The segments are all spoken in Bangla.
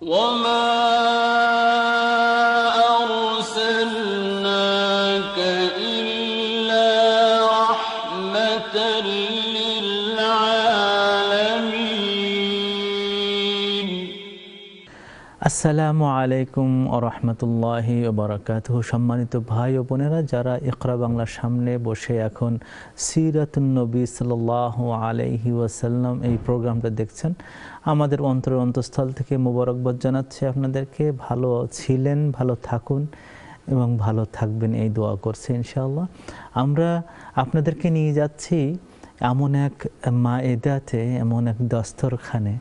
وما আসসালামু আলাইকুম রহমতুল্লাহ বারাকাত সম্মানিত ভাই ও বোনেরা, যারা ইকরা বাংলার সামনে বসে এখন সিরাতুন্নবী সাল আলাইহি ওয়াসাল্লাম এই প্রোগ্রামটা দেখছেন, আমাদের অন্তর অন্তঃস্থল থেকে মোবারকবাদ জানাচ্ছি আপনাদেরকে। ভালো ছিলেন, ভালো থাকুন এবং ভালো থাকবেন এই দোয়া করছে ইনশাআল্লাহ। আমরা আপনাদেরকে নিয়ে যাচ্ছি এমন এক মা এদাতে এমন এক দস্তরখানে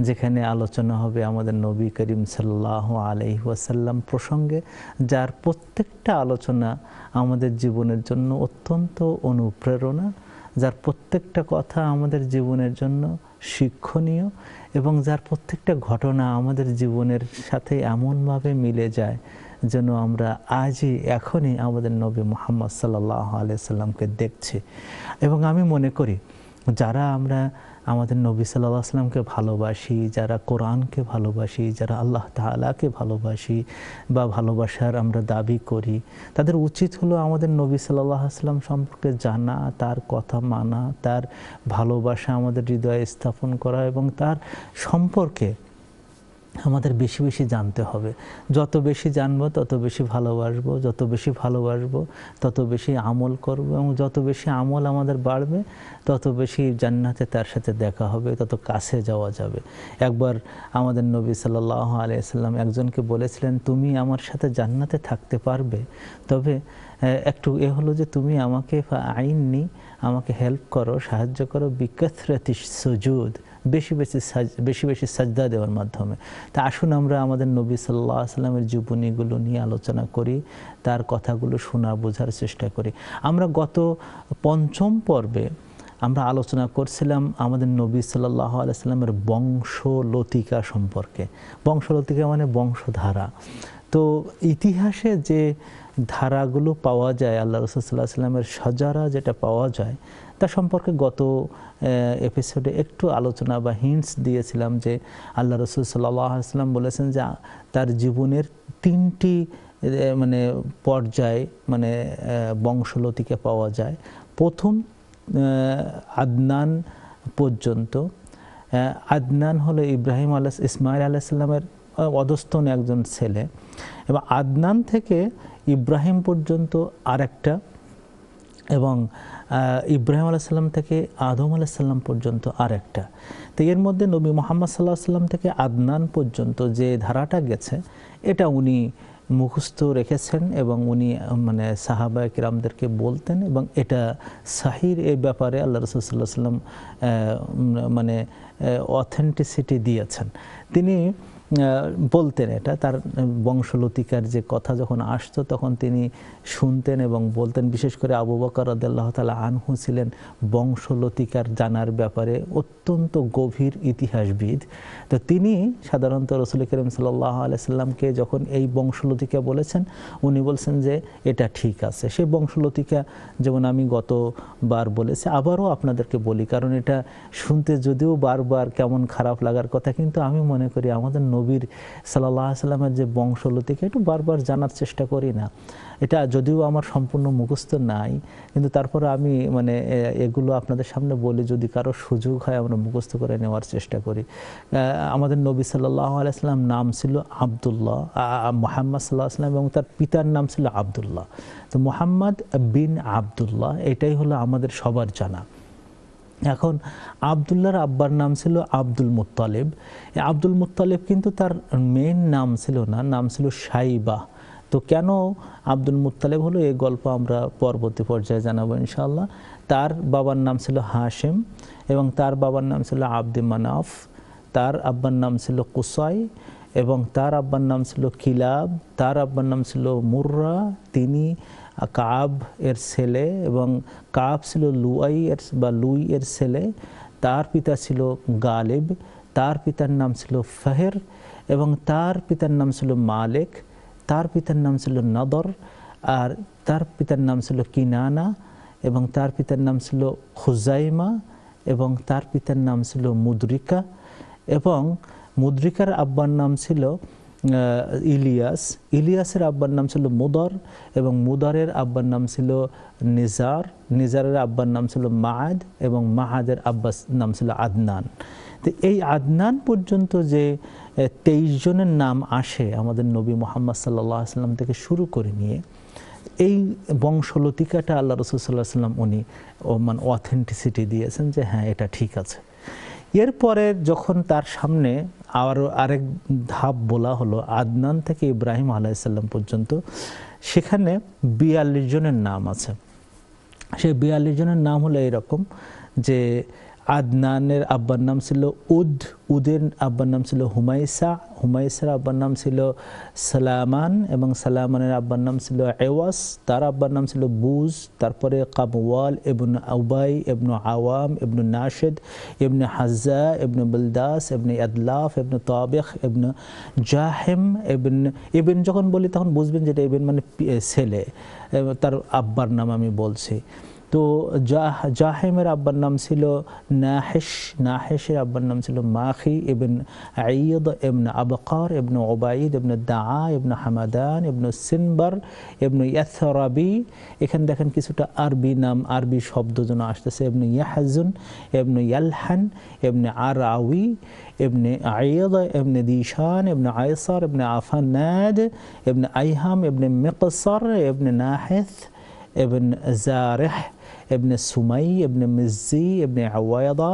যেখানে আলোচনা হবে আমাদের নবী করিম সাল্লাহ আলহি ওয়াসাল্লাম প্রসঙ্গে, যার প্রত্যেকটা আলোচনা আমাদের জীবনের জন্য অত্যন্ত অনুপ্রেরণা, যার প্রত্যেকটা কথা আমাদের জীবনের জন্য শিক্ষণীয় এবং যার প্রত্যেকটা ঘটনা আমাদের জীবনের সাথে এমনভাবে মিলে যায় যেন আমরা আজই এখনই আমাদের নবী মোহাম্মদ সাল্লাহ আলিয়া সাল্লামকে দেখছি। এবং আমি মনে করি, যারা আমরা আমাদের নবী সাল্লাহ আসলামকে ভালোবাসি, যারা কোরআনকে ভালোবাসি, যারা আল্লাহ তালাকে ভালোবাসি বা ভালোবাসার আমরা দাবি করি, তাদের উচিত হলো আমাদের নবী সাল্লাহ আসলাম সম্পর্কে জানা, তার কথা মানা, তার ভালোবাসা আমাদের হৃদয়ে স্থাপন করা এবং তার সম্পর্কে আমাদের বেশি বেশি জানতে হবে। যত বেশি জানব, তত বেশি ভালোবাসবো, যত বেশি ভালোবাসবো, তত বেশি আমল করব এবং যত বেশি আমল আমাদের বাড়বে, তত বেশি জান্নাতে তার সাথে দেখা হবে, তত কাছে যাওয়া যাবে। একবার আমাদের নবী সাল্লাহ আলিয়াল্লাম একজনকে বলেছিলেন, তুমি আমার সাথে জান্নাতে থাকতে পারবে, তবে একটু এ হলো যে তুমি আমাকে আইন আইননি, আমাকে হেল্প করো, সাহায্য করো বিকথরাতি সুজুদ। বেশি বেশি বেশি বেশি সাজদা দেওয়ার মাধ্যমে। তা আসুন আমরা আমাদের নবী সাল্লাহ আসলামের জীবনীগুলো নিয়ে আলোচনা করি, তার কথাগুলো শোনা, বোঝার চেষ্টা করি। আমরা গত পঞ্চম পর্বে আমরা আলোচনা করছিলাম আমাদের নবী সাল্লাহ আলাইস্লামের বংশলতিকা সম্পর্কে। বংশলতিকা মানে বংশধারা। তো ইতিহাসে যে ধারাগুলো পাওয়া যায়, আল্লাহ রসুল্লাহ সাল্লামের সজারা যেটা পাওয়া যায় তা সম্পর্কে গত এপিসোডে একটু আলোচনা বা হিন্টস দিয়েছিলাম যে আল্লাহ রসুল সাল্লাম বলেছেন যে, তার জীবনের তিনটি মানে পর্যায়ে মানে বংশলতিকে পাওয়া যায়। প্রথম আদনান পর্যন্ত। আদনান হলো ইব্রাহিম আল্লাহ ইসমাইল আলাইসাল্লামের অধস্তন একজন ছেলে। এবং আদনান থেকে ইব্রাহিম পর্যন্ত আরেকটা এবং ইব্রাহিম আলাইসাল্লাম থেকে আদম আলাইসাল্লাম পর্যন্ত আরেকটা। তো এর মধ্যে নবী মোহাম্মদ সাল্লাহ সাল্লাম থেকে আদনান পর্যন্ত যে ধারাটা গেছে, এটা উনি মুখস্থ রেখেছেন এবং উনি মানে সাহাবা কিরামদেরকে বলতেন এবং এটা সাহির এ ব্যাপারে আল্লাহ রসুল্লাহ সাল্লাম মানে অথেন্টিসিটি দিয়েছেন। তিনি বলতেন এটা, তার বংশলতিকার যে কথা যখন আসতো তখন তিনি শুনতেন এবং বলতেন, বিশেষ করে আবু বকর আদাল্লাহ তালা আনহু ছিলেন বংশলতিকার জানার ব্যাপারে অত্যন্ত গভীর ইতিহাসবিদ। তো তিনি সাধারণত রসুল করিম সাল্লাহ আলাইসাল্লামকে যখন এই বংশলতিকা বলেছেন, উনি বলছেন যে এটা ঠিক আছে। সেই বংশলতিকা যেমন আমি গতবার বলেছি, আবারও আপনাদেরকে বলি, কারণ এটা শুনতে যদিও বারবার কেমন খারাপ লাগার কথা, কিন্তু আমি মনে করি আমাদের নবীর সাল্লাহ সাল্লামের যে বংশলতিকে একটু বারবার জানার চেষ্টা করি না। এটা যদিও আমার সম্পূর্ণ মুখস্থ নাই, কিন্তু তারপরে আমি মানে এগুলো আপনাদের সামনে বলি, যদি কারও সুযোগ হয় আমরা মুখস্থ করে নেওয়ার চেষ্টা করি। আমাদের নবী সাল্লাহ আলাইসাল্লাম নাম ছিল আবদুল্লাহ মোহাম্মদ সাল্লাহ আসলাম এবং তার পিতার নাম ছিল আবদুল্লাহ। তো মোহাম্মদ বিন আবদুল্লাহ, এটাই হলো আমাদের সবার জানা। এখন আবদুল্লাহর আব্বার নাম ছিল আব্দুল মুতালেব আব্দুল মুতালেব কিন্তু তার মেন নাম ছিল না, নাম ছিল সাইবা তো কেন আব্দুল মুতালেব হলো? এই গল্প আমরা পরবর্তী পর্যায়ে জানাব ইনশাল্লাহ তার বাবার নাম ছিল হাশেম এবং তার বাবার নাম ছিল আব্দে মানাফ। তার আব্বার নাম ছিল কুসাই এবং তার আব্বার নাম ছিল কিলাব তার আব্বার নাম ছিল মুর্রা। তিনি কাব এর ছেলে এবং কাব ছিল লুয়াই এর, বা লুই এর ছেলে। তার পিতা ছিল গালিব, তার পিতার নাম ছিল ফাহের এবং তার পিতার নাম ছিল মালেক, তার পিতার নাম ছিল নদর আর তার পিতার নাম ছিল কিনানা এবং তার পিতার নাম ছিল খুজাইমা এবং তার পিতার নাম ছিল মুদ্রিকা এবং মুদ্রিকার আব্বার নাম ছিল ইলিয়াস। ইলিয়াসের আব্বার নাম ছিল মুদর এবং মুদরের আব্বার নাম ছিল নিজার। নিজারের আব্বার নাম ছিল মাহাদ এবং মাহাদের আব্বাস নাম ছিল আদনান। তো এই আদনান পর্যন্ত যে তেইশ জনের নাম আসে আমাদের নবী মোহাম্মদ সাল্লাহ সাল্লাম থেকে শুরু করে নিয়ে, এই বংশলতিকাটা আল্লাহ রসুল সাল্লাহ সাল্লাম উনি মানে অথেন্টিসিটি দিয়েছেন যে হ্যাঁ এটা ঠিক আছে। এরপরে যখন তার সামনে আরও আরেক ধাপ বলা হলো আদনান থেকে ইব্রাহিম আলাইসাল্লাম পর্যন্ত। সেখানে বিয়াল্লিশ জনের নাম আছে। সেই বিয়াল্লিশ জনের নাম হলো এরকম যে আদনানের আব্বার নাম ছিল উদ, উদের আব্বার নাম ছিল হুমাইসা হুমাইসার আব্বার নাম ছিল সালামান এবং সালামানের আব্বার নাম ছিল এওয়াস, তার আব্বার নাম ছিল বুজ, তারপরে কাবওয়াল এবন আউবাই এবনু আওয়াম এবনু নাশেদ এবনে হাজা এবনু বিলদাস এবনে আদলাফ এবনু তাবেখ এবনু জাহেম এবন এবেন যখন বলি তখন বুঝবেন যেটা এবেন মানে ছেলে তার আব্বার নাম আমি বলছি। তো জাহেমের আব্বার নাম ছিল নাহেশ নাহেশের আব্বার নাম ছিল মাখি ইবন আইদ ইবন আবকার ইবন ওবাইদ ইবন দা ইবন হামাদান ইবন সিনবার ইবন ইয়াথরাবি এখানে দেখেন কিছুটা আরবি নাম আরবি শব্দ যেন আসতেছে ইবন ইয়াহাজুন ইবন ইয়ালহান ইবন আর আউি ابن عيض ابن ديشان ابن عيصر ابن عفناد ابن أيهم ابن مقصر ابن ناحث ابن زارح এবনে সুমাই এবনে মিজি এবনে আওয়ায়দা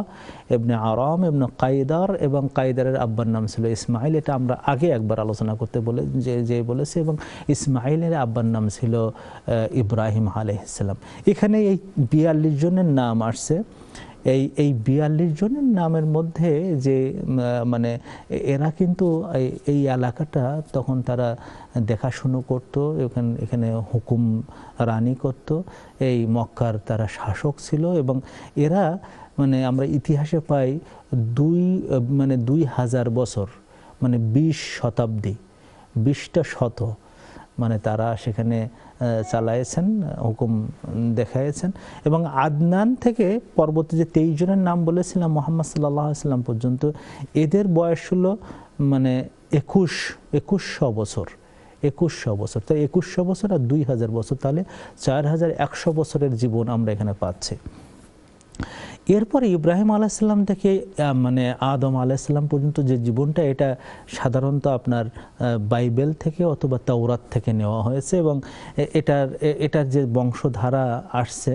এবনে আরাম এবনে কায়দার এবং কায়দারের আব্বার নাম ছিল ইসমাইল। এটা আমরা আগে একবার আলোচনা করতে বলে যে যে বলেছে এবং ইসমাইলের আব্বার নাম ছিল ইব্রাহিম আলহিসাল্লাম এখানে এই বিয়াল্লিশ জনের নাম আসছে। এই এই বিয়াল্লিশ জনের নামের মধ্যে যে মানে এরা কিন্তু এই এলাকাটা তখন তারা দেখাশুনো করত, এখানে এখানে হুকুম রানি করত। এই মক্কার তারা শাসক ছিল এবং এরা মানে আমরা ইতিহাসে পাই দুই মানে দুই হাজার বছর মানে বিশ শতাব্দী, বিশটা শত মানে তারা সেখানে চালাইছেন হুকুম দেখাইছেন এবং আদনান থেকে পরবর্তী যে তেইশ জনের নাম বলেছিলাম, মোহাম্মদ সাল্লাহ সাল্লাম পর্যন্ত, এদের বয়স হলো মানে একুশ, একুশশো বছর। একুশশো বছর। তাই একুশশো বছর আর দুই হাজার বছর, তাহলে চার হাজার একশো বছরের জীবন আমরা এখানে পাচ্ছি। এরপরে ইব্রাহিম আলাইসাল্লাম থেকে মানে আদম আলাইসাল্লাম পর্যন্ত যে জীবনটা, এটা সাধারণত আপনার বাইবেল থেকে অথবা তাওরাত থেকে নেওয়া হয়েছে এবং এটার এটার যে বংশধারা আসছে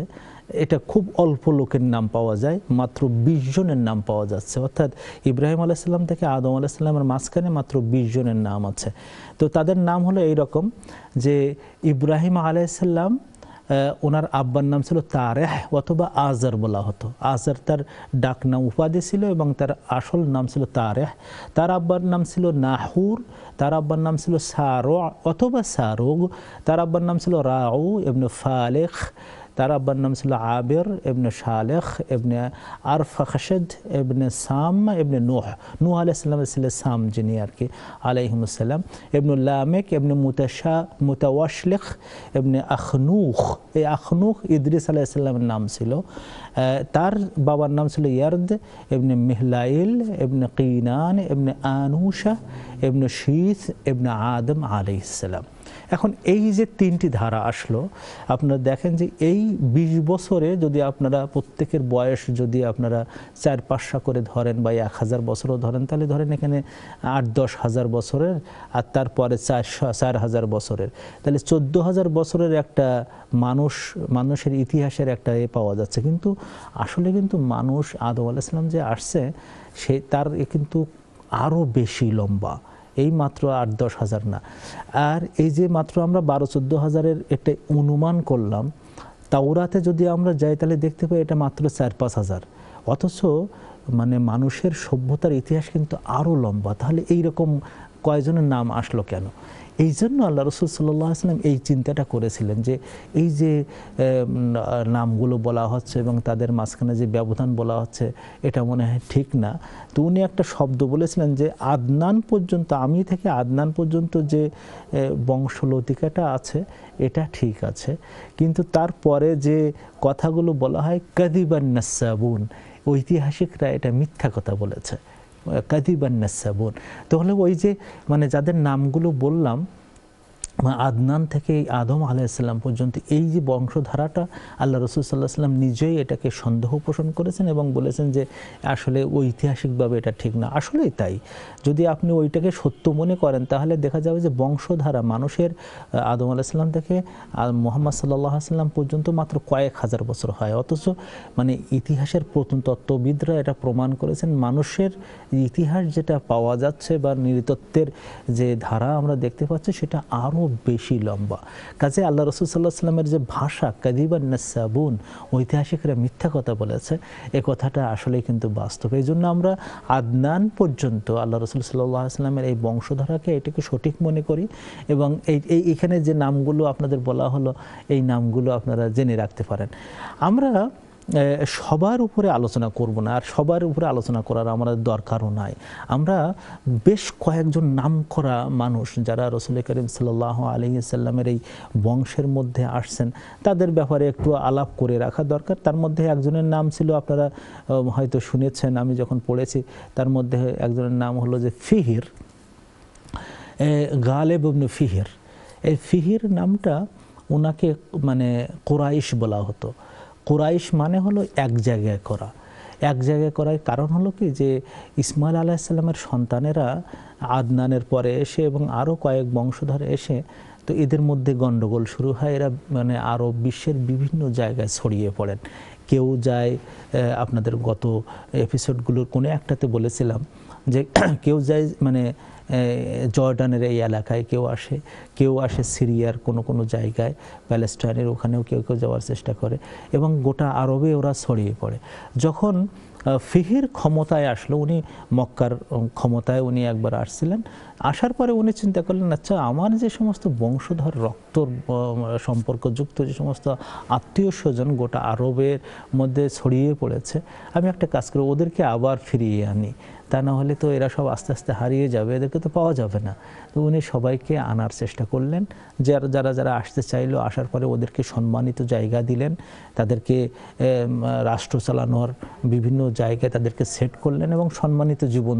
এটা খুব অল্প লোকের নাম পাওয়া যায়, মাত্র বিশ জনের নাম পাওয়া যাচ্ছে। অর্থাৎ ইব্রাহিম আলাইসাল্লাম থেকে আদম আলাইসাল্লামের মাঝখানে মাত্র বিশ জনের নাম আছে। তো তাদের নাম হলো এইরকম যে ইব্রাহিম আলাইসাল্লাম ওনার আব্বার নাম ছিল তারেহ অথবা আজার বলা হতো। আজার তার ডাক নাম উপাধি ছিল এবং তার আসল নাম ছিল তারেহ। তার আব্বার নাম ছিল নাহুর, তার আব্বার নাম ছিল সারো অথবা সারোগ, তার আব্বার নাম ছিল রাউ এমনি ফালেখ তার আব্বার নাম ছিল আবের এবনে শালেখ এবনে আরফাখশদ এবনে সাম এবনে নুহ। নুহ আলাইসাল্লামের ছিল সাম যিনি আর কি আলাইহিমসাল্লাম এবনুল্লামেক এবনে মুতাশা, মুতাওয়াশলেখ এবনে আখনুখ। এই আখনুখ ইদ্রিস আলাইসাল্লামের নাম ছিল। তার বাবার নাম ছিল ইয়ার্দ এবনে মেহলাইল এবনে কিনান এবনে আনুষা এবনে শীত এবনে আদম আলাইসাল্লাম এখন এই যে তিনটি ধারা আসলো, আপনারা দেখেন যে এই ২০ বছরে যদি আপনারা প্রত্যেকের বয়স যদি আপনারা চার পাঁচশো করে ধরেন বা এক হাজার বছরও ধরেন, তাহলে ধরেন এখানে আট দশ হাজার বছরের আর তারপরে চারশো চার হাজার বছরের। তাহলে চোদ্দ হাজার বছরের একটা মানুষ, মানুষের ইতিহাসের একটা এ পাওয়া যাচ্ছে। কিন্তু আসলে কিন্তু মানুষ আদম আলাইসলাম যে আসছে, সে তার কিন্তু আরও বেশি লম্বা। এই মাত্র আট দশ হাজার না। আর এই যে মাত্র আমরা বারো চোদ্দ হাজারের একটা অনুমান করলাম, তাওরাতে যদি আমরা যাই তাহলে দেখতে পাই এটা মাত্র চার পাঁচ হাজার। অথচ মানে মানুষের সভ্যতার ইতিহাস কিন্তু আরও লম্বা। তাহলে এইরকম কয়জনের নাম আসলো কেন? এই জন্য আল্লাহ রসুল সাল্লাহ আসলাম এই চিন্তাটা করেছিলেন যে এই যে নামগুলো বলা হচ্ছে এবং তাদের মাঝখানে যে ব্যবধান বলা হচ্ছে, এটা মনে হয় ঠিক না। তো উনি একটা শব্দ বলেছিলেন যে, আদনান পর্যন্ত, আমি থেকে আদনান পর্যন্ত যে বংশলতিকাটা আছে, এটা ঠিক আছে। কিন্তু তারপরে যে কথাগুলো বলা হয়, কাদিবান নাসাবুন, ঐতিহাসিকরা এটা মিথ্যা কথা বলেছে। কাদিবান নাসাবুন তাহলে ওই যে মানে যাদের নামগুলো বললাম আদনান থেকে আদম আলাইসাল্লাম পর্যন্ত এই যে বংশধারাটা আল্লাহ রসুল সাল্লাহ সাল্লাম নিজেই এটাকে সন্দেহ পোষণ করেছেন এবং বলেছেন যে আসলে ঐতিহাসিকভাবে এটা ঠিক না। আসলেই তাই। যদি আপনি ওইটাকে সত্য মনে করেন, তাহলে দেখা যাবে যে বংশধারা মানুষের আদম আলাইসাল্লাম থেকে মোহাম্মদ সাল্লাহ সাল্লাম পর্যন্ত মাত্র কয়েক হাজার বছর হয়। অথচ মানে ইতিহাসের প্রত্নতত্ত্ববিদরা এটা প্রমাণ করেছেন, মানুষের ইতিহাস যেটা পাওয়া যাচ্ছে বা নৃতত্ত্বের যে ধারা আমরা দেখতে পাচ্ছি, সেটা আরও বেশি লম্বা। কাজে আল্লাহ রসুল সাল্লাহ সাল্লামের যে ভাষা কাদিবান নাসাবুন, ঐতিহাসিকরা মিথ্যা কথা বলেছে, এ কথাটা আসলে কিন্তু বাস্তব। এই জন্য আমরা আদনান পর্যন্ত আল্লাহ রসুল সাল্লাহ সাল্লামের এই বংশধারাকে এটাকে সঠিক মনে করি এবং এই এখানে যে নামগুলো আপনাদের বলা হলো, এই নামগুলো আপনারা জেনে রাখতে পারেন। আমরা সবার উপরে আলোচনা করব না, আর সবার উপরে আলোচনা করার আমাদের দরকারও নাই। আমরা বেশ কয়েকজন নাম করা মানুষ যারা রসুল করিম সাল্লাহ আলী সাল্লামের এই বংশের মধ্যে আসছেন, তাদের ব্যাপারে একটু আলাপ করে রাখা দরকার। তার মধ্যে একজনের নাম ছিল, আপনারা হয়তো শুনেছেন, আমি যখন পড়েছি, তার মধ্যে একজনের নাম হলো যে ফিহির গালেব ফিহির। এই ফিহির নামটা ওনাকে মানে কোরাইশ বলা হতো। কোরাইশ মানে হলো এক জায়গায় করা। এক জায়গায় করার কারণ হলো কি? যে ইসমাইল আলাহিসাল্লামের সন্তানেরা আদনানের পরে এসে এবং আরও কয়েক বংশধরে এসে তো এদের মধ্যে গণ্ডগোল শুরু হয়। এরা মানে আরও বিশ্বের বিভিন্ন জায়গায় ছড়িয়ে পড়েন। কেউ যায় আপনাদের গত এপিসোডগুলোর কোনো একটাতে বলেছিলাম যে কেউ যায় মানে জর্ডানের এই এলাকায় কেউ আসে কেউ আসে সিরিয়ার কোনো কোনো জায়গায়, প্যালেস্টাইনের ওখানেও কেউ কেউ যাওয়ার চেষ্টা করে এবং গোটা আরবে ওরা ছড়িয়ে পড়ে। যখন ফিহির ক্ষমতায় আসলো, উনি মক্কার ক্ষমতায় উনি একবার আসছিলেন, আসার পরে উনি চিন্তা করলেন আচ্ছা আমার যে সমস্ত বংশধর, রক্ত সম্পর্কযুক্ত যে সমস্ত আত্মীয় স্বজন গোটা আরবের মধ্যে ছড়িয়ে পড়েছে, আমি একটা কাজ করি ওদেরকে আবার ফিরিয়ে আনি। তা না হলে তো এরা সব আস্তে আস্তে হারিয়ে যাবে, এদেরকে তো পাওয়া যাবে না। তো উনি সবাইকে আনার চেষ্টা করলেন। যারা যারা যারা আসতে চাইলো, আসার পরে ওদেরকে সম্মানিত জায়গা দিলেন। তাদেরকে রাষ্ট্র চালানোর বিভিন্ন জায়গায় তাদেরকে সেট করলেন এবং সম্মানিত জীবন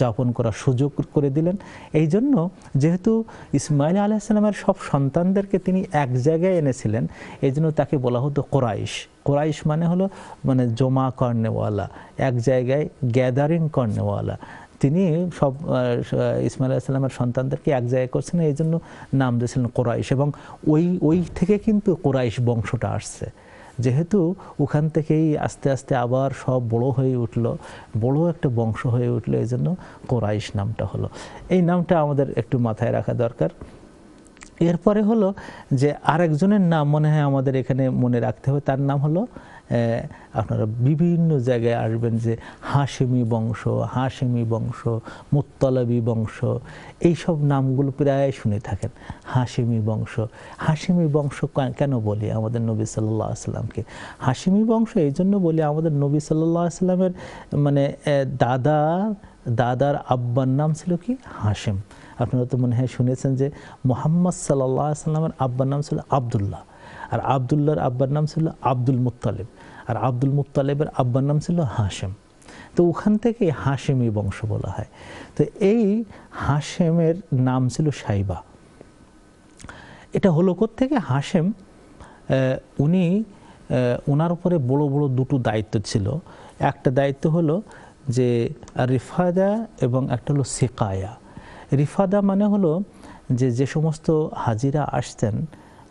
যাপন করার সুযোগ করে দিলেন। এই জন্য যেহেতু ইসমাইল আলাইসালামের সব সন্তানদেরকে তিনি এক জায়গায় এনেছিলেন, এই জন্য তাকে বলা হতো কোরাইশ। কোরাইশ মানে হলো মানে জমা কর্নেওয়ালা, এক জায়গায় গ্যাদারিং কর্নেওয়ালা। তিনি সব ইসমাইল আলাইসাল্লামের সন্তানদেরকে এক জায়গায় করছেন, এই জন্য নাম দিয়েছিলেন কোরাইশ। এবং ওই ওই থেকে কিন্তু কোরাইশ বংশটা আসছে। যেহেতু ওখান থেকেই আস্তে আস্তে আবার সব বড় হয়ে উঠল, বড় একটা বংশ হয়ে উঠল, এই জন্য কোরাইশ নামটা হলো। এই নামটা আমাদের একটু মাথায় রাখা দরকার। এরপরে হলো যে আরেকজনের নাম মনে হয় আমাদের এখানে মনে রাখতে হবে, তার নাম হলো আপনারা বিভিন্ন জায়গায় আসবেন যে হাসেমি বংশ হাসেমি বংশ, মুত্তলাবি বংশ, এইসব নামগুলো প্রায় শুনে থাকেন হাসেমি বংশ। হাসেমি বংশ কেন বলি আমাদের নবী সাল্লাহ আসলামকে হাসেমি বংশ এই জন্য বলি আমাদের নবী সাল্লাহ আসলামের মানে দাদা, দাদার আব্বার নাম ছিল কি? হাসেম আপনারা তো মনে হয় শুনেছেন যে মোহাম্মদ সাল্লাহ সাল্লামের আব্বার নাম ছিল আবদুল্লাহ। আর আবদুল্লাহর আব্বার নাম ছিল আব্দুল মুতালেব আর আব্দুল মুতালেবের আব্বার নাম ছিল হাসেম তো ওখান থেকে হাসেমি বংশ বলা হয়। তো এই হাসেমের নাম ছিল সাইবা। এটা হলো থেকে হাসেম উনি ওনার উপরে বড় বড় দুটো দায়িত্ব ছিল। একটা দায়িত্ব হলো যে রিফাদা এবং একটা হলো সিকায়া। রিফাদা মানে হলো যে যে সমস্ত হাজিরা আসতেন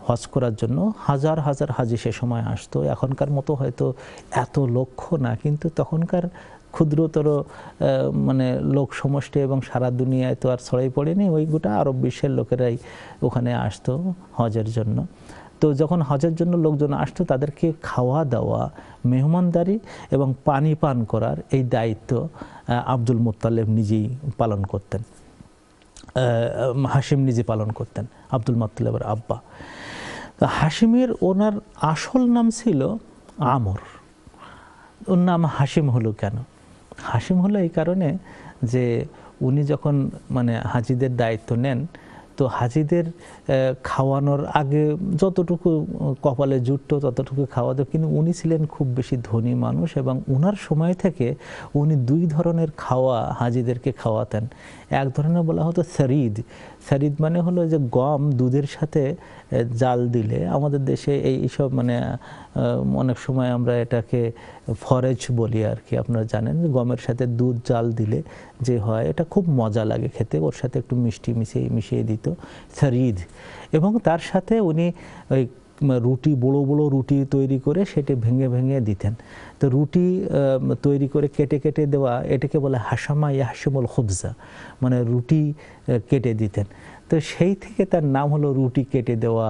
হজ করার জন্য, হাজার হাজার হাজি সে সময় আসতো। এখনকার মতো হয়তো এত লক্ষ্য না, কিন্তু তখনকার ক্ষুদ্রতর মানে লোক সমষ্টি এবং সারা দুনিয়ায় তো আর ছড়াই পড়েনি, ওই গোটা আরব বিশ্বের লোকেরাই ওখানে আসতো হজের জন্য। তো যখন হজের জন্য লোকজন আসতো, তাদেরকে খাওয়া দাওয়া, মেহমানদারি এবং পানি পান করার এই দায়িত্ব আব্দুল মোত্তালেব নিজেই পালন করতেন। হাসিম নিজে পালন করতেন, আব্দুল মোত্তালেবের আব্বা। হাসিমের ওনার আসল নাম ছিল আমর। ওর নাম হাসিম হলো কেন? হাসিম হলো এই কারণে যে উনি যখন মানে হাজিদের দায়িত্ব নেন তো হাজিদের খাওয়ানোর আগে যতটুকু কপালে জুটতো ততটুকু খাওয়াতো কিন্তু উনি ছিলেন খুব বেশি ধনী মানুষ এবং উনার সময় থেকে উনি দুই ধরনের খাওয়া হাজিদেরকে খাওয়াতেন। এক ধরনের বলা হতো সারিদ সারিদ মানে হলো যে গম দুধের সাথে জাল দিলে আমাদের দেশে এই সব মানে অনেক সময় আমরা এটাকে ফরেজ বলি আর কি। আপনারা জানেন গমের সাথে দুধ জাল দিলে যে হয়, এটা খুব মজা লাগে খেতে। ওর সাথে একটু মিষ্টি মিশিয়ে মিশিয়ে দিত স্যারিদ এবং তার সাথে উনি ওই রুটি, বড় বড় রুটি তৈরি করে সেটি ভেঙে ভেঙে দিতেন। তো রুটি তৈরি করে কেটে কেটে দেওয়া, এটাকে বলে হাসামা ইয়াহসিমুল খুবজা মানে রুটি কেটে দিতেন। তো সেই থেকে তার নাম হলো রুটি কেটে দেওয়া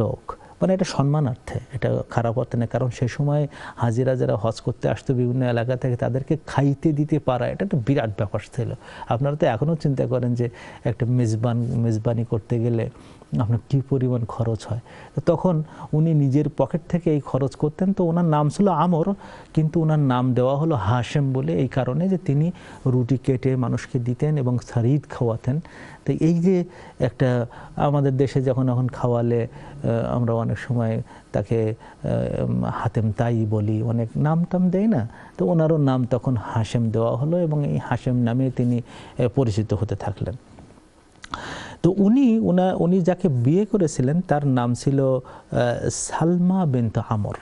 লোক। মানে এটা সম্মানার্থে, এটা খারাপ অর্থে না কারণ সে সময় হাজিরা যারা হজ করতে আসতো বিভিন্ন এলাকা থেকে, তাদেরকে খাইতে দিতে পারা, এটা একটা বিরাট ব্যাপার ছিল। আপনারা তো এখনও চিন্তা করেন যে একটা মেজবান, মেজবানি করতে গেলে আপনার কী পরিমাণ খরচ হয়? তখন উনি নিজের পকেট থেকে এই খরচ করতেন। তো ওনার নাম ছিল আমর, কিন্তু ওনার নাম দেওয়া হলো হাশেম বলে এই কারণে যে তিনি রুটি কেটে মানুষকে দিতেন এবং সারিদ খাওয়াতেন। তো এই যে একটা, আমাদের দেশে যখন এখন খাওয়ালে আমরা অনেক সময় তাকে হাতেম তাই বলি, অনেক নাম টাম দেয় না? তো ওনারও নাম তখন হাশেম দেওয়া হলো এবং এই হাসেম নামে তিনি পরিচিত হতে থাকলেন। তো উনি, উনা, উনি যাকে বিয়ে করেছিলেন, তার নাম ছিল সালমা বিন্ত আমর।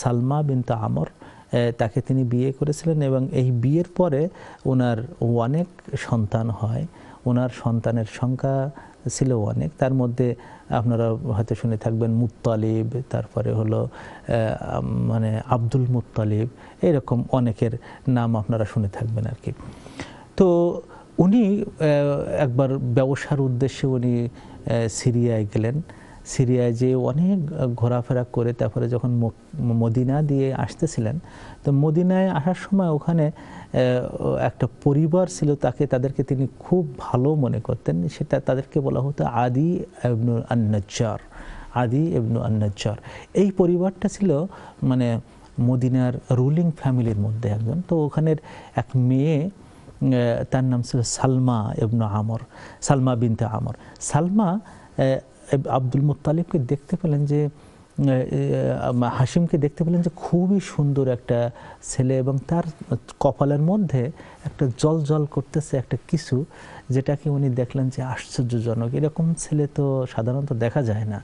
সালমা বিন্ত আমর তাকে তিনি বিয়ে করেছিলেন এবং এই বিয়ের পরে ওনার অনেক সন্তান হয়। ওনার সন্তানের সংখ্যা ছিল অনেক। তার মধ্যে আপনারা হয়তো শুনে থাকবেন মুত্তালিব, তারপরে হলো মানে আব্দুল মুত্তালিব, এরকম অনেকের নাম আপনারা শুনে থাকবেন আর কি। তো উনি একবার ব্যবসার উদ্দেশ্যে উনি সিরিয়ায় গেলেন। সিরিয়ায় যে অনেক ঘোরাফেরা করে তারপরে যখন মদিনা দিয়ে আসতেছিলেন, তো মদিনায় আসার সময় ওখানে একটা পরিবার ছিল তাকে, তাদেরকে তিনি খুব ভালো মনে করতেন। সেটা তাদেরকে বলা হতো আদি এবনু আন্নাজ্জার, আদি এবনু আন্নাজ্জার। এই পরিবারটা ছিল মানে মদিনার রুলিং ফ্যামিলির মধ্যে একজন। তো ওখানের এক মেয়ে তার নাম ছিল সালমা এবনু আমর, সালমা বিনতে আমর। সালমা আব্দুল মুতালিবকে দেখতে পেলেন যে হাসিমকে দেখতে পেলেন যে খুবই সুন্দর একটা ছেলে এবং তার কপালের মধ্যে একটা জল জল করতেছে একটা কিছু, যেটাকে উনি দেখলেন যে আশ্চর্যজনক। এরকম ছেলে তো সাধারণত দেখা যায় না।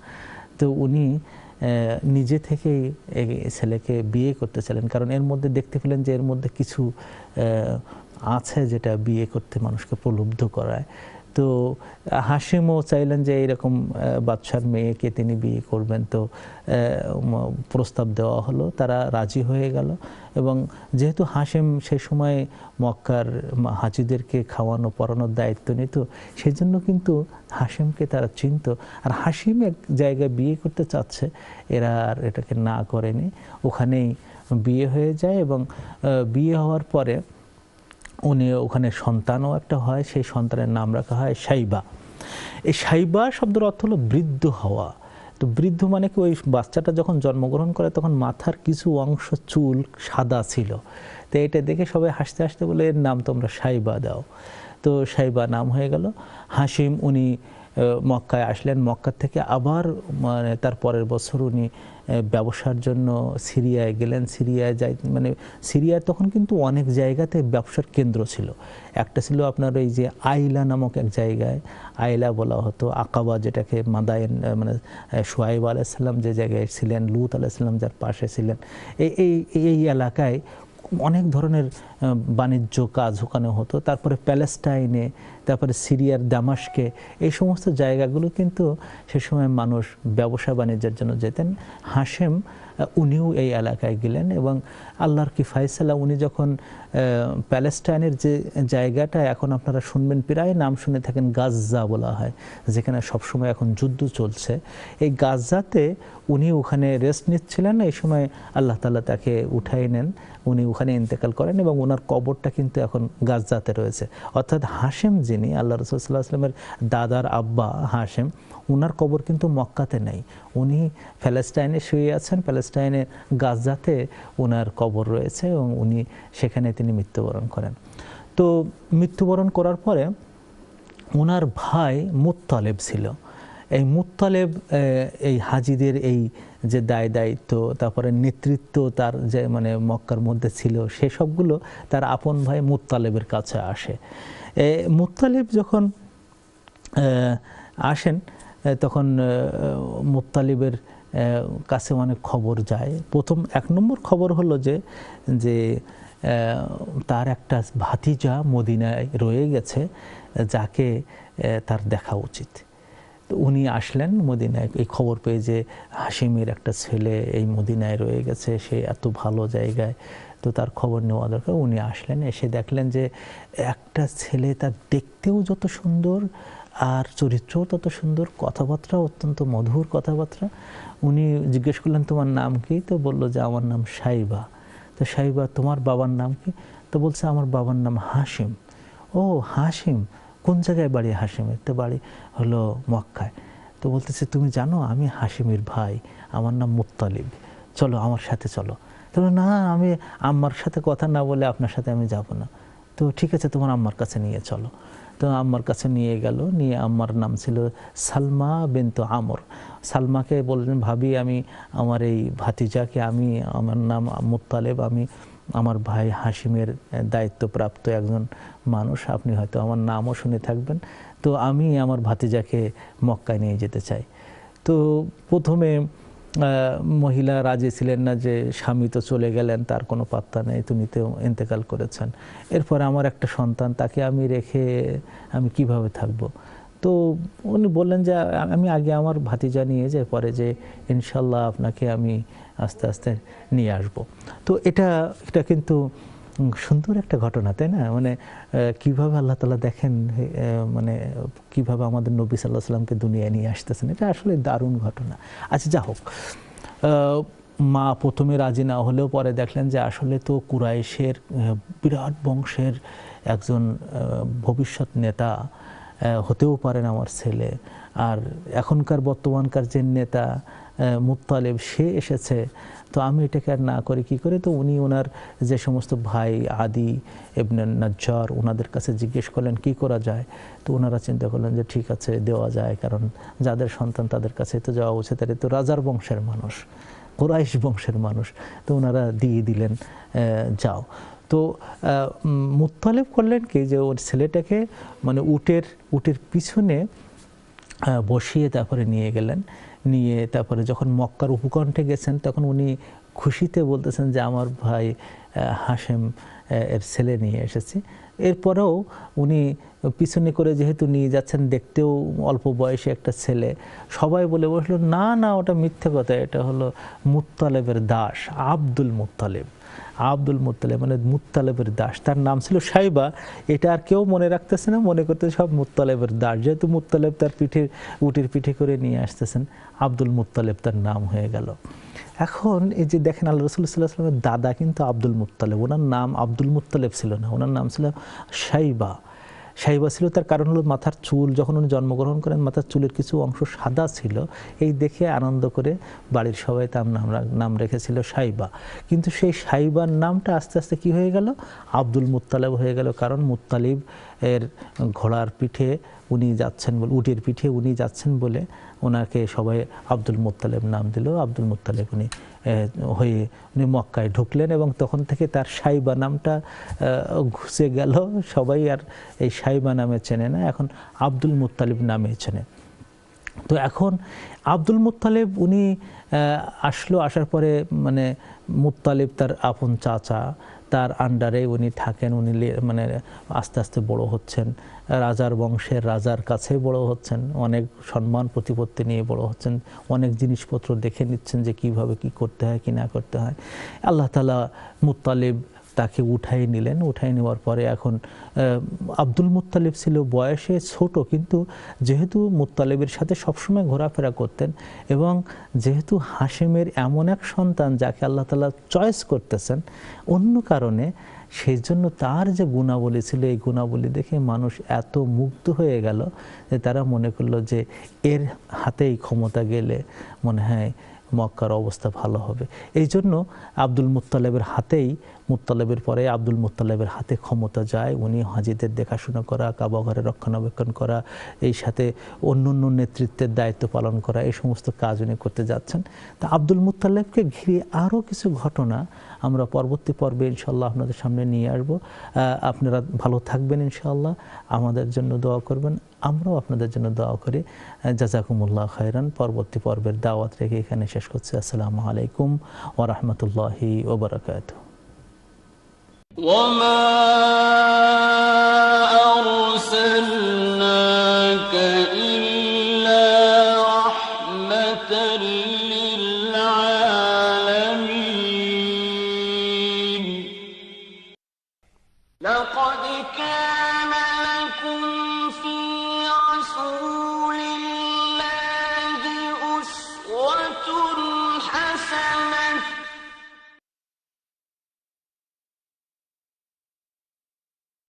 তো উনি নিজে থেকেই ছেলেকে বিয়ে করতে চাইলেন কারণ এর মধ্যে দেখতে পেলেন যে এর মধ্যে কিছু আছে যেটা বিয়ে করতে মানুষকে প্রলুব্ধ করায়। তো হাসিমও চাইলেন যে এইরকম বাচ্চার মেয়েকে তিনি বিয়ে করবেন। তো প্রস্তাব দেওয়া হলো, তারা রাজি হয়ে গেল। এবং যেহেতু হাসিম সে সময় মক্কার হাজিদেরকে খাওয়ানো, পড়ানোর দায়িত্ব নিত, সেজন্য কিন্তু হাসিমকে তারা চিনত। আর হাসিম এক জায়গায় বিয়ে করতে চাচ্ছে, এরা আর এটাকে না করেনি। ওখানেই বিয়ে হয়ে যায় এবং বিয়ে হওয়ার পরে উনি ওখানে সন্তানও একটা হয়, সেই সন্তানের নাম রাখা হয় সাইবা। এই সাইবা শব্দের অর্থ হলো বৃদ্ধ হওয়া। তো বৃদ্ধ মানে কি? ওই বাচ্চাটা যখন জন্মগ্রহণ করে তখন মাথার কিছু অংশ চুল সাদা ছিল। তো এটা দেখে সবাই হাসতে হাসতে বলে এর নাম তোমরা সাইবা দাও। তো সাইবা নাম হয়ে গেল। হাসিম উনি মক্কায় আসলেন। মক্কার থেকে আবার মানে তার পরের বছর উনি ব্যবসার জন্য সিরিয়ায় গেলেন, সিরিয়ায় যাই মানে সিরিয়ায় তখন কিন্তু অনেক জায়গাতে ব্যবসার কেন্দ্র ছিল। একটা ছিল আপনার ওই যে আইলা নামক এক জায়গায়, আইলা বলা হতো, আকাবা যেটাকে মাদায়েন মানে সোয়াইব আলাইসাল্লাম যে জায়গায় ছিলেন, লুত আলাইসাল্লাম যার পাশে ছিলেন। এই এই এলাকায় অনেক ধরনের বাণিজ্য কাজ ওখানে হতো। তারপরে প্যালেস্টাইনে, তারপরে সিরিয়ার দামাসকে এই সমস্ত জায়গাগুলো কিন্তু সে সময় মানুষ ব্যবসা বাণিজ্যের জন্য যেতেন। হাসেম উনিও এই এলাকায় গেলেন এবং আল্লাহর কি ফাইসালা উনি যখন প্যালেস্টাইনের যে জায়গাটা, এখন আপনারা শুনবেন, প্রায় নাম শুনে থাকেন গাজ্জা বলা হয়, যেখানে সবসময় এখন যুদ্ধ চলছে। এই গাজ্জাতে উনি ওখানে রেস্ট নিচ্ছিলেন। এই সময় আল্লাহ তালা তাকে উঠাই নেন, উনি ওখানে ইন্তেকাল করেন এবং কবরটা কিন্তু এখন গাজ্জাতে রয়েছে। অর্থাৎ হাসেম যিনি, আল্লাহ রসুল্লাহ আসলামের দাদার আব্বা হাসেম ওনার কবর কিন্তু মক্কাতে নেই। উনি প্যালেস্টাইনে শুয়ে আছেন প্যালেস্টাইনে গাজাতে ওনার কবর রয়েছে এবং উনি সেখানে তিনি মৃত্যুবরণ করেন। তো মৃত্যুবরণ করার পরে ওনার ভাই মুত্তালেব ছিল। এই মুত্তালেব এই হাজিদের এই যে দায় দায়িত্ব, তারপরে নেতৃত্ব তার যে মানে মক্কার মধ্যে ছিল সেসবগুলো তার আপন ভাই মুত্তালেবের কাছে আসে। মুত্তালেব যখন আসেন তখন মুত্তালিবের কাছে অনেক খবর যায়। প্রথম এক নম্বর খবর হলো যে যে তার একটা ভাতিজা মদিনায় রয়ে গেছে, যাকে তার দেখা উচিত। তো উনি আসলেন মদিনায়। এই খবর পেয়ে যে হাসিমের একটা ছেলে এই মদিনায় রয়ে গেছে, সে এত ভালো জায়গায় তো তার খবর নেওয়া দরকার। উনি আসলেন, এসে দেখলেন যে একটা ছেলে তার দেখতেও যত সুন্দর আর চরিত্রও তত সুন্দর কথাবার্তা অত্যন্ত মধুর কথাবার্তা। উনি জিজ্ঞেস করলেন, তোমার নাম কি? তো বলল যে, আমার নাম সাইবা। তো সাইবা, তোমার বাবার নাম কি? তো বলছে, আমার বাবার নাম হাসিম ও হাসিম কোন জায়গায় বাড়ি হাসিমের তো বাড়ি হলো মক্কায়। তো বলতেছে, তুমি জানো, আমি হাসিমের ভাই, আমার নাম মুত্তালিব। চলো, আমার সাথে চলো। তো না, আমি আম্মার সাথে কথা না বলে আপনার সাথে আমি যাব না। তো ঠিক আছে, তোমার আম্মার কাছে নিয়ে চলো। তো আম্মার কাছে নিয়ে গেল, নিয়ে আম্মার নাম ছিল সালমা বেন্ত আমর। সালমাকে বললেন, ভাবি, আমি আমার এই ভাতিজাকে, আমি আমার নাম মুত্তালেব, আমি আমার ভাই হাসিমের দায়িত্বপ্রাপ্ত একজন মানুষ। আপনি হয়তো আমার নামও শুনে থাকবেন। তো আমি আমার ভাতিজাকে মক্কায় নিয়ে যেতে চাই। তো প্রথমে মহিলা রাজি ছিলেন না যে স্বামী তো চলে গেলেন, তার কোনো পাত্তা নেই, তুমি তো ইন্তেকাল করেছেন। এরপর আমার একটা সন্তান, তাকে আমি রেখে আমি কীভাবে থাকব? তো উনি বললেন যে, আমি আগে আমার ভাতিজা নিয়ে যে পরে যে ইনশাল্লাহ আপনাকে আমি আস্তে আস্তে নিয়ে আসব। তো এটা এটা কিন্তু সুন্দর একটা ঘটনা, তাই না? মানে কীভাবে আল্লাহ তালা দেখেন মানে কীভাবে আমাদের নবী সাল্লাহ সাল্লামকে দুনিয়ায় নিয়ে আসতেছেন? এটা আসলে দারুণ ঘটনা। আচ্ছা যা হোক মা প্রথমে রাজি না হলেও পরে দেখলেন যে আসলে তো কুরাইশের বিরাট বংশের একজন ভবিষ্যৎ নেতা হতেও পারেন আমার ছেলে। আর এখনকার বর্তমানকার যে নেতা মুতালেব, সে এসেছে। তো আমি এটাকে আর না করে কি করে? তো উনি ওনার যে সমস্ত ভাই আদি এবনে নাজ্জার ওনাদের কাছে জিজ্ঞেস করলেন, কি করা যায়? তো ওনারা চিন্তা করলেন যে, ঠিক আছে, দেওয়া যায়, কারণ যাদের সন্তান তাদের কাছে তো যাওয়া উচিত। তাদের তো রাজার বংশের মানুষ, কোরাইশ বংশের মানুষ। তো ওনারা দিয়ে দিলেন যাও। তো মুতালেব করলেন কি যে, ওর ছেলেটাকে মানে উটের উটের পিছনে বসিয়ে তারপরে নিয়ে গেলেন। নিয়ে তারপরে যখন মক্কার উপকণ্ঠে গেছেন, তখন উনি খুশিতে বলতেছেন যে, আমার ভাই হাসেম এর ছেলে নিয়ে এসেছি। এরপরেও উনি পিছনে করে যেহেতু নিয়ে যাচ্ছেন, দেখতেও অল্প বয়সে একটা ছেলে, সবাই বলে বসল, না না, ওটা মিথ্যে কথা, এটা হলো মুত্তালেবের দাস, আব্দুল মুত্তালেব। আব্দুল মুতালেব মানে মুতালেবের দাস। তার নাম ছিল সাইবা। এটা আর কেউ মনে রাখতেছে না, মনে করতে সব মুতালেবের দাস। যেহেতু মুতালেব তার পিঠে উটির পিঠে করে নিয়ে আসতেছেন, আব্দুল মুতালেব তার নাম হয়ে গেল। এখন এই যে দেখেন, আল্লাহ রসুল সাল্লাহ দাদা কিন্তু আব্দুল মুতালেব ওনার নাম আব্দুল মুতালেব ছিল না, ওনার নাম ছিল সাইবা। সাহিবা ছিল তার কারণ হলো মাথার চুল, যখন উনি জন্মগ্রহণ করেন, মাথার চুলের কিছু অংশ সাদা ছিল। এই দেখে আনন্দ করে বাড়ির সবাই তার নাম নাম রেখেছিল সাইবা। কিন্তু সেই সাইবার নামটা আস্তে আস্তে কি হয়ে গেল? আব্দুল মুতালেব হয়ে গেল। কারণ মুতালিব এর ঘোড়ার পিঠে উনি যাচ্ছেন বলে, উটের পিঠে উনি যাচ্ছেন বলে ওনাকে সবাই আব্দুল মুতালেব নাম দিল। আব্দুল মুতালেব উনি হয়ে উনি মক্কায় ঢুকলেন এবং তখন থেকে তার সাইবা নামটা ঘুষে গেল। সবাই আর এই সাইবা নামে চেনে না, এখন আব্দুল মুতালিব নামে চেনে। তো এখন আব্দুল মুতালেব উনি আসলো, আসার পরে মানে মুতালিব তার আপন চাচা তার আন্ডারে উনি থাকেন, উনি মানে আস্তে আস্তে বড় হচ্ছেন। রাজার বংশের রাজার কাছে বড় হচ্ছেন, অনেক সম্মান, প্রতিপত্তি নিয়ে বড় হচ্ছেন। অনেক জিনিসপত্র দেখে নিচ্ছেন যে কীভাবে কি করতে হয়, কি না করতে হয়। আল্লাহ তালা মুতালিব তাকে উঠাই নিলেন। উঠাই নেওয়ার পরে এখন আব্দুল মুতালিব ছিল বয়সে ছোট, কিন্তু যেহেতু মুতালিবের সাথে সবসময় ঘোরাফেরা করতেন এবং যেহেতু হাসিমের এমন এক সন্তান যাকে আল্লাহ তালা চয়েস করতেছেন, অন্য কারণে সেই জন্য তার যে গুণাবলী ছিল, এই গুণাবলী দেখে মানুষ এত মুগ্ধ হয়ে গেল যে তারা মনে করল যে এর হাতেই ক্ষমতা গেলে মনে হয় মক্কার অবস্থা ভালো হবে। এই জন্য আব্দুল মুতালেবের হাতেই মুত্তালেবের পরে আব্দুল মুত্তালেবের হাতে ক্ষমতা যায়। উনি হাজিদের দেখাশোনা করা কাবাঘরে রক্ষণাবেক্ষণ করা, এই সাথে অন্য অন্য নেতৃত্বের দায়িত্ব পালন করা, এই সমস্ত কাজ উনি করতে যাচ্ছেন। তা আব্দুল মুত্তালেবকে ঘিরে আরও কিছু ঘটনা আমরা পরবর্তী পর্বে ইনশাল্লাহ আপনাদের সামনে নিয়ে আসব। আপনারা ভালো থাকবেন ইনশাল্লাহ আমাদের জন্য দোয়া করবেন, আমরাও আপনাদের জন্য দোয়া করি। জাজাকুমুল্লাহ খায়রান। পরবর্তী পর্বের দাওয়াত রেখে এখানে শেষ করছি। আসসালামু আলাইকুম ওরহমতুল্লাহি ওবরাকাতুহ وما أرسلناك إلا